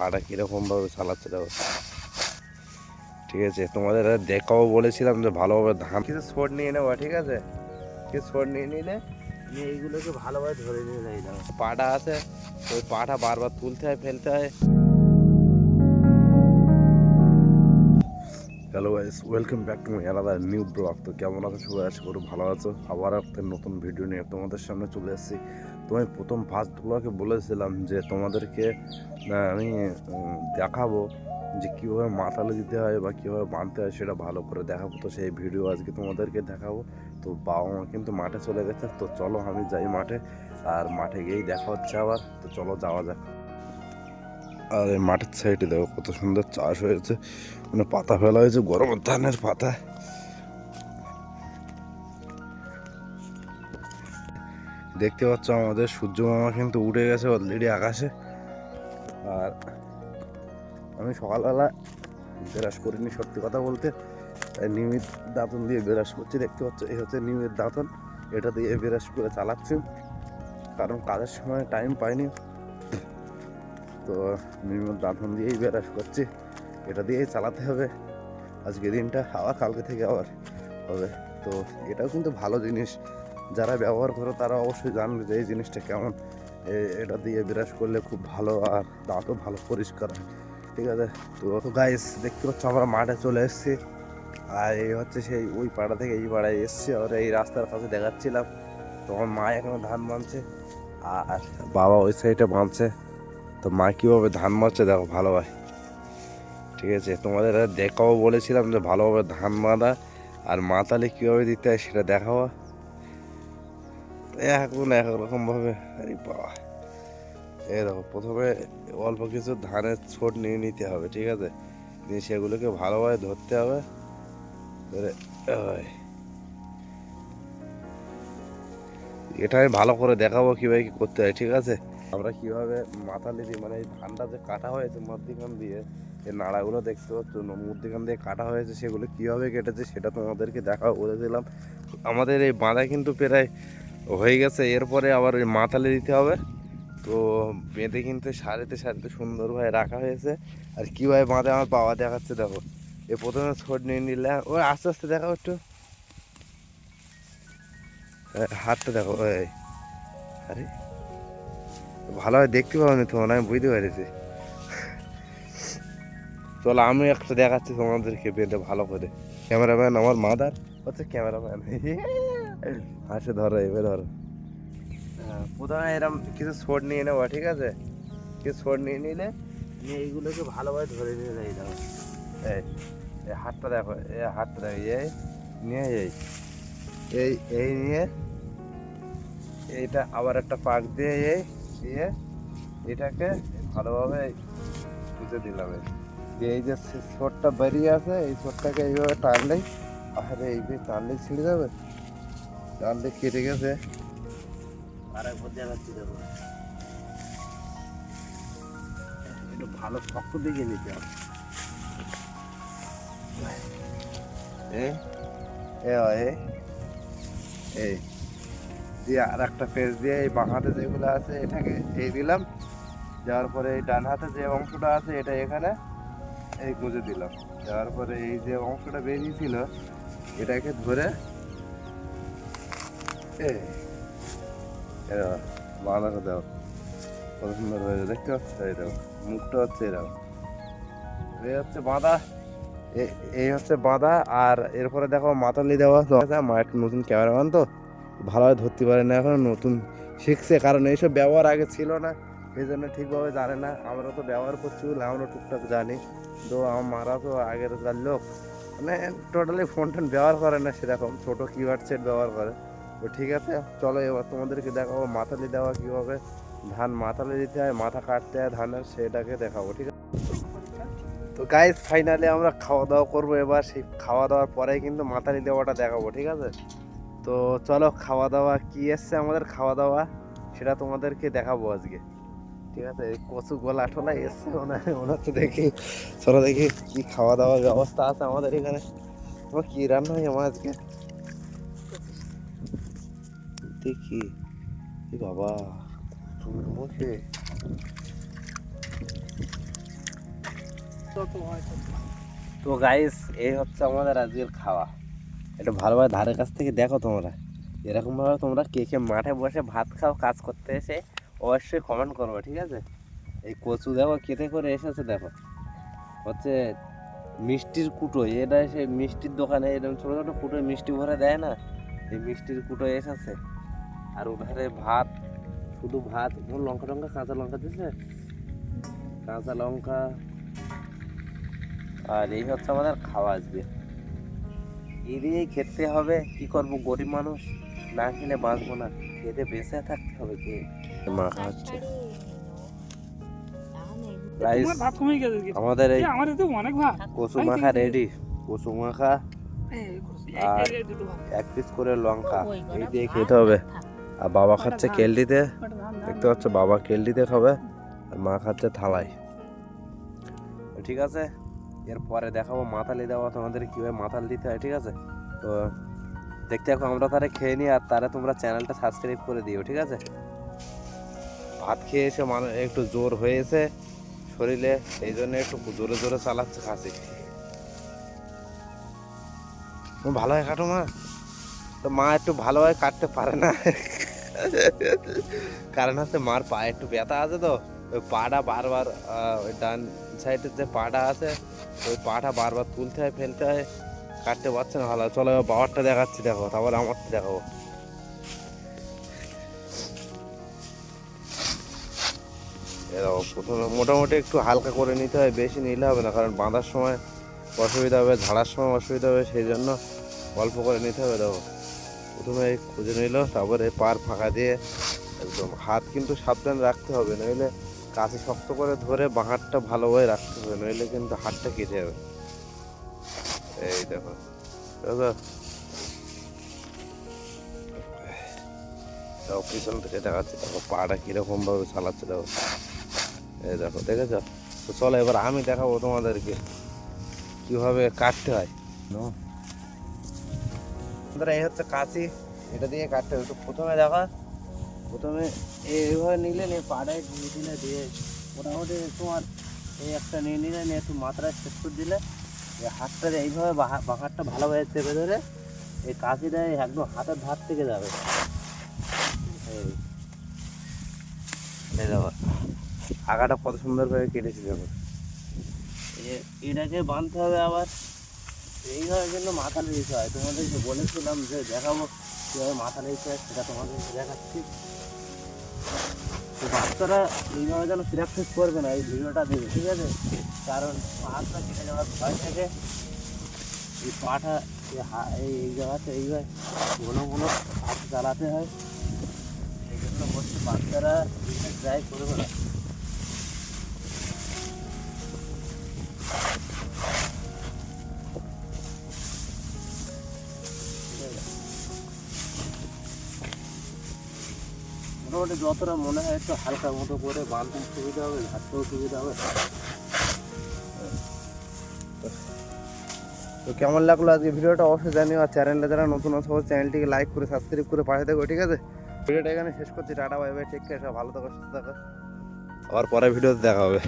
পাটা কীরকমভাবে চালাচ্ছে দেখো। ঠিক আছে তোমাদের দেখাও বলেছিলাম যে ভালোভাবে ধান কিছু শোট নিয়ে নেব ঠিক আছে? কিছু শোট নিয়ে নিলে নিয়ে এইগুলোকে ভালোভাবে ধরে নিয়ে যাই পাটা আছে ওই পাটা বারবার তুলতে হয় ফেলতে হয়। Hello guys welcome back to my আলাদা নিউ ব্লগ তো কেমন আছো? সবাই আশা করি ভালো আছো। আবার একটা নতুন ভিডিও নিয়ে তোমাদের সামনে চলে এসেছি। তো আমি প্রথম ফার্স্ট ব্লগে বলেছিলাম যে তোমাদেরকে আমি দেখাবো যে কীভাবে মাথালে দিতে হয় বা কীভাবে বাঁধতে হয় সেটা ভালো করে দেখাবো। তো সেই ভিডিও আজকে তোমাদেরকে দেখাবো। তো বাবা মা কিন্তু মাঠে চলে গেছে। তো চলো আমি যাই মাঠে, আর মাঠে গিয়েই দেখা হচ্ছে আবার। তো চলো যাওয়া যাক। আর এই মাঠের সাইডে দেখো কত সুন্দর চাষ হয়েছে। মানে পাতা ফেলা হয়েছে গরমের ধানের পাতা। দেখতে পাচ্ছ আমাদের সূর্য মামা কিন্তু উঠে গেছে অলরেডি আকাশে। আর আমি সকালবেলা ব্রাশ করিনি সত্যি কথা বলতে। তাই নিয়মিত দাঁতন দিয়ে ব্রাশ করছি, দেখতে পাচ্ছ এই হচ্ছে নিয়মিত দাঁতন। এটা দিয়ে ব্রাশ করে চালাচ্ছি। কারণ কাজের সময় টাইম পাইনি। তো নিয়মিত দাঁতন দিয়েই ব্রাশ করছি। এটা দিয়েই চালাতে হবে। আজকে দিনটা আবার কালকে থেকে আবার হবে। তো এটাও কিন্তু ভালো জিনিস। যারা ব্যবহার করো, তারা অবশ্যই জানবে যে এই জিনিসটা কেমন। এটা দিয়ে বিরাজ করলে খুব ভালো আর দাঁতও ভালো পরিষ্কার হয়। ঠিক আছে? তো গাইস দেখতে পাচ্ছ আমরা মাঠে চলে এসেছি। আর এই হচ্ছে সেই ওই পাড়া থেকে এই পাড়ায় এসছি। আর এই রাস্তার কাছে দেখাচ্ছিলাম। তখন মা এখনও ধান বাঁধছে। আর বাবা ওই সাইডে বাঁধছে। তো মা কীভাবে ধান মারছে দেখো ভালো হয় ঠিক আছে, তোমাদের দেখাও বলেছিলাম যে ভালোভাবে ধান বাঁধা আর মাতালে কীভাবে দিতে হয় সেটা দেখাবো। এখন এক রকম ভাবে আরে বাবা। এই দেখো, প্রথমে অল্প কিছু ধানের ছোট নিয়ে নিতে হবে, ঠিক আছে? নিয়ে সেগুলোকে ভালোভাবে ধরতে হবে। ধরে এটা আমি ভালো করে দেখাবো কীভাবে কি করতে হয়, ঠিক আছে? আমরা কীভাবে মাথালি দিই মানে এই ধানটা যে কাটা হয়েছে মধ্যিখান দিয়ে, এই নাড়াগুলো দেখতে পাচ্ছ মধ্যিখান দিয়ে কাটা হয়েছে, সেগুলো কীভাবে কেটেছে সেটা তোমাদেরকে দেখাও বলেছিলাম আমাদের এই বাঁধা কিন্তু প্রায় হয়ে গেছে, এরপরে আবার ওই মাথালে দিতে হবে। তো বেঁধে কিন্তু সারিতে সারিতে সুন্দরভাবে রাখা হয়েছে। আর কীভাবে বাঁধে আমার বাবা দেখাচ্ছে, দেখো। এ প্রথমে ছোট নিয়ে নিলে, ও আস্তে আস্তে দেখাও একটু। হাতটা দেখো আরে ভালোভাবে দেখতে পাবো না তোমার, আমি বুঝতে পেরেছি। চলো, আমি একটা দেখাচ্ছি তোমাদেরকে বেঁধে ভালো করে। ক্যামেরাম্যান আমার মাদার, হচ্ছে ক্যামেরাম্যান। হাসে ধরো এবার ধরো। প্রথমে এরকম কিছু শোট নিয়ে নেব, ঠিক আছে? কিছু শোট নিয়ে নিলে, নিয়ে এইগুলোকে ভালোভাবে ধরে নিয়ে যাই, দেখো। এই হাতটা দেখো, এই হাতটা দেখো, এই নিয়ে এই এই এই নিয়ে, এইটা আবার একটা পাক দিয়ে এই দিয়ে এটাকে ভালোভাবে পুঁতে দিলাম। দিয়ে এই যে ছোটটা বেরিয়ে আছে এই ছোটটাকে এইভাবে টানলেই আরে এইভাবে টানলেই ছিঁড়ে যাবে? টানলে কেটে গেছে। দেখাচ্ছি একটু ভালো শক্ত দিকে নিতে হবে। এই এ এই এই দিয়ে আর একটা পেজ দিয়ে এই বাঁ হাতে যেগুলো আছে এটাকে এই দিলাম। যাওয়ার পরে এই ডান হাতে যে অংশটা আছে এটা এখানে এই গুঁজে দিলাম। যাওয়ার পরে এই যে অংশটা বেরিয়েছিল এটাকে ধরে বাঁধাটা দাও কত সুন্দর হয়েছে, দেখতে পাচ্ছ? দেখো, মুখটা হচ্ছে এরকম। এই হচ্ছে বাঁধা এই হচ্ছে বাঁধা, আর এরপরে দেখো মাতালি দেওয়া মা একটু নতুন ক্যামেরাম্যান তো। ভালোভাবে ধরতে পারে না, এখন নতুন শিখছে, কারণ এইসব ব্যবহার আগে ছিল না সেই জন্য ঠিকভাবে জানে না, আমরা তো ব্যবহার করছি বলে আমরা টুকটাক জানি। তো আমার মারা তো আগের কার লোক মানে টোটালি ফোন টোন ব্যবহার করে না সেরকম, ছোটো কিপ্যাড সেট ব্যবহার করে। তো ঠিক আছে, চলো এবার তোমাদেরকে দেখাবো মাথালি দেওয়া কীভাবে, ধান মাথালে দিতে হয়, মাথা কাটতে হয় ধানের, সেটাকে দেখাবো, ঠিক আছে? তো গাইজ ফাইনালি আমরা খাওয়া দাওয়া করব এবার, সেই খাওয়া দাওয়ার পরেই কিন্তু মাথালি দেওয়াটা দেখাবো, ঠিক আছে? তো চলো খাওয়া দাওয়া কি এসছে আমাদের খাওয়া দাওয়া সেটা তোমাদেরকে দেখাবো আজকে। ঠিক আছে? কচু গোলা টোলা এসছে ওনার ওনার তো দেখি। চলো দেখি কি খাওয়া দাওয়ার ব্যবস্থা আছে আমাদের এখানে। তোমার কি রান্না হয় আমার আজকে? দেখি। বাবা তুমি মুখে তো গাইস এই হচ্ছে আমাদের আজকের খাওয়া। এটা ভালোভাবে ধারের কাছ থেকে দেখো তোমরা। এরকমভাবে তোমরা কে কে মাঠে বসে ভাত খাও, কাজ করতে এসে অবশ্যই কমেন্ট করবে, ঠিক আছে? এই কচু দেখো কেটে করে এসেছে, দেখো। হচ্ছে মিষ্টির কুটো, এটা সে মিষ্টির দোকানে, এরকম ছোটো ছোটো কুটোয় মিষ্টি ভরে দেয় না? এই মিষ্টির কুটো এসেছে। আর ওধারে ভাত, শুধু ভাত লঙ্কা টঙ্কা, কাঁচা লঙ্কা দিছে কাঁচা লঙ্কা। আর এই হচ্ছে আমাদের খাওয়া আজকে। এই দিয়েই খেতে হবে কি করব গরিব মানুষ? না খেলে বাঁচবো না। খেতে বেঁচে থাকতে হবে কে? গেছে কি? আমাদের এই এই আমার তো অনেক ভাত। কচু মাখা রেডি কচু মাখা আর-। এক পিস করে লঙ্কা। এই দিয়ে খেতে হবে। আর বাবা খাচ্ছে কেলডিতে দেখতে পাচ্ছ বাবা কেলডিতে খাবে। আর মা খাচ্ছে থালায়। ঠিক আছে? এরপরে দেখাবো মাথালি দেওয়া তোমাদের কীভাবে মাথাল দিতে হয়, ঠিক আছে? তো দেখতে দেখো আমরা তারে খেয়ে নিই আর তারা তোমরা চ্যানেলটা সাবস্ক্রাইব করে দিও, ঠিক আছে? ভাত খেয়ে এসে মানে একটু জোর হয়েছে শরীরে, এই জন্য একটু জোরে জোরে চালাচ্ছে খাসি। ভালো হয় কাটো মা তো মা একটু ভালোভাবে কাটতে পারে না। কারণ হচ্ছে মার পায়ে একটু ব্যথা আছে তো, ওই পাটা বারবার ওই ডান সাইডের যে পাটা আছে ওই পাটা বারবার তুলতে হয়, ফেলতে হয়, কাটতে পারছে না ভালো চলো এবার বাবারটা দেখাচ্ছি, দেখো, তারপর আমারটা দেখাবো। এ দেখো, প্রথমে মোটামুটি একটু হালকা করে নিতে হয়, বেশি নিলে হবে না, কারণ বাঁধার সময় অসুবিধা হবে, ঝাড়ার সময় অসুবিধা হবে, সেই জন্য অল্প করে নিতে হবে, দেখো। প্রথমে খুঁজে নিল, তারপরে পার ফাঁকা দিয়ে একদম হাত কিন্তু সাবধান রাখতে হবে, নইলে কাছে শক্ত করে ধরে বাঁহারটা ভালোভাবে রাখতে হবে, নইলে কিন্তু হাতটা কেটে যাবে। এই দেখো দেখো পিছন থেকে দেখাচ্ছে, দেখো, পাটা কীরকম ভাবে চালাচ্ছে, দেখো। এই দেখো, দেখেছ? তো চলো, এবার আমি দেখাবো তোমাদেরকে কীভাবে কাটতে হয় এই হচ্ছে কাঁচি, এটা দিয়ে কাটতে হবে। তো প্রথমে দেখা প্রথমে এইভাবে নিলে নিয়ে পাড়ায় দিয়ে দিলে দিয়ে মোটামুটি তোমার এই একটা নিয়ে নিলে নিয়ে একটু মাথায় শেষ করে দিলে হাতটা এইভাবে বাঁকারটা ভালোভাবে চেপে ধরে এই কাঁচিটা একদম হাতের ধার থেকে যাবে। আগাটা কত সুন্দরভাবে কেটেছি দেখো। এটাকে বাঁধতে হবে আবার। এইভাবে জন্য মাথা নিতে হয়। তোমাদেরকে বলেছিলাম যে দেখাবো কীভাবে মাথা হয় সেটা তোমাদেরকে দেখাচ্ছি। বাচ্চারা এইভাবে যেন প্র্যাকটিস করবে না, এই ভিডিওটা দেবে ঠিক আছে? কারণ পাহাড়টা কেটে যাওয়ার ভয় থেকে। এই পাটা এই এই জায়গাতে এইভাবে ঘন ঘন হাত চালাতে হয়। এই জন্য বলছি বাচ্চারা ট্রাই করবে না। মোটামুটি যতটা মনে হয় একটু হালকা মতো করে বাঁধতে সুবিধা হবে, ঘাটতেও সুবিধা হবে। তো কেমন লাগল আজকে ভিডিওটা? অবশ্যই জানিও আর চ্যানেলে যারা নতুন আছে চ্যানেলটিকে লাইক করে সাবস্ক্রাইব করে পাঠিয়ে থাকো, ঠিক আছে? ভিডিওটা এখানে শেষ করছি, tata bye bye take care ভালো থাকো, সুস্থ থাকো। আবার পরে ভিডিওতে দেখা হবে।